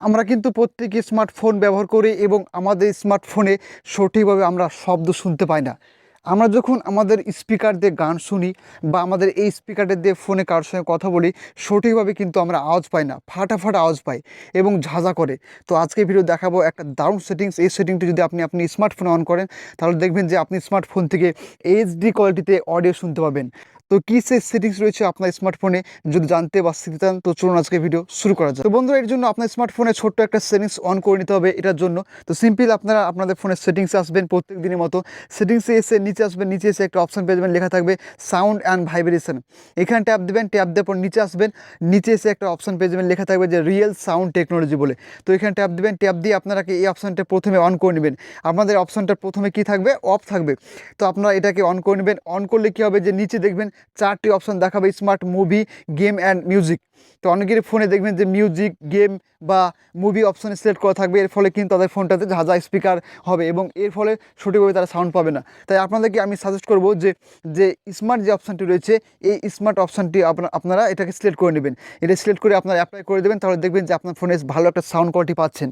আমরা কিন্তু প্রত্যেকে স্মার্টফোন ব্যবহার করি এবং আমাদের স্মার্টফোনে সঠিকভাবে আমরা শব্দ শুনতে পাই না। আমরা যখন আমাদের স্পিকার দিয়ে গান শুনি বা আমাদের এই স্পিকারের দিয়ে ফোনে কারোর সঙ্গে কথা বলি, সঠিকভাবে কিন্তু আমরা আওয়াজ পাই না, ফাটাফাটা আওয়াজ পাই এবং ঝাঁঝা করে। তো আজকে ভিডিও দেখাবো একটা দারুণ সেটিংস এই সেটিংটি যদি আপনি আপনি স্মার্টফোনে অন করেন, তাহলে দেখবেন যে আপনি স্মার্টফোন থেকে এইচডি কোয়ালিটিতে অডিও শুনতে পাবেন। তো কী সেই সেটিংস রয়েছে আপনার স্মার্টফোনে যদি জানতে বা শিখতে চান, তো চলুন আজকে ভিডিও শুরু করা যায় তো বন্ধুরা, এর জন্য আপনার স্মার্টফোনে ছোট্ট একটা সেটিংস অন করে নিতে হবে এটার জন্য। তো সিম্পল আপনারা আপনাদের ফোনের সেটিংসে আসবেন প্রত্যেক দিনের মতো। সেটিংসে এসে নিচে আসবেন, নিচে এসে একটা অপশন পেয়ে যাবেন, লেখা থাকবে সাউন্ড অ্যান্ড ভাইব্রেশন এখানে ট্যাপ দেবেন ট্যাপ দেওয়ার পর নিচে আসবেন, নিচে এসে একটা অপশন পেয়ে যাবেন, লেখা থাকবে যে রিয়েল সাউন্ড টেকনোলজি বলে। তো এখানে ট্যাপ দেবেন ট্যাপ দিয়ে আপনারা কি এই অপশানটা প্রথমে অন করে নেবেন। আপনাদের অপশানটা প্রথমে কি থাকবে? অফ থাকবে। তো আপনারা এটাকে অন করে নেবেন। অন করলে কী হবে? যে নিচে দেখবেন চারটি অপশন দেখাবে smart movie game and music তো অনেকের ফোনে দেখবেন যে মিউজিক গেম বা মুভি অপশানে সিলেক্ট করা থাকবে, এর ফলে কিন্তু তাদের ফোনটাতে ঝাঁঝা স্পিকার হবে এবং এর ফলে সঠিকভাবে তারা সাউন্ড পাবে না। তাই আপনাদেরকে আমি সাজেস্ট করব যে যে স্মার্ট যে অপশানটি রয়েছে, এই স্মার্ট অপশানটি আপনারা এটাকে সিলেক্ট করে নেবেন। এটা সিলেক্ট করে আপনারা অ্যাপ্লাই করে দেবেন, তাহলে দেখবেন যে আপনার ফোনে ভালো একটা সাউন্ড কোয়ালিটি পাচ্ছেন।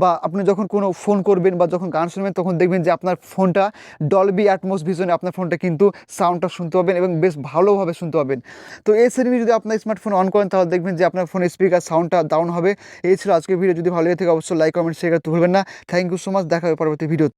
বা আপনি যখন কোনো ফোন করবেন বা যখন গান শুনবেন, তখন দেখবেন যে আপনার ফোনটা ডলবি অ্যাটমোস ভিজনে আপনার ফোনটা কিন্তু সাউন্ডটা শুনতে পাবেন এবং বেশ ভালোভাবে শুনতে পাবেন। তো এই সেটিংস যদি আপনার স্মার্টফোন অন করেন, তাহলে দেখবেন যে আপনার ফোনের স্পিকার সাউন্ডটা ডাউন হবে। এই ছিল আজকের ভিডিও যদি ভালো লেগে থাকে, অবশ্যই লাইক কমেন্ট শেয়ার করতে ভুলবেন না। থ্যাংক ইউ সো মাচ দেখা হবে পরবর্তী ভিডিও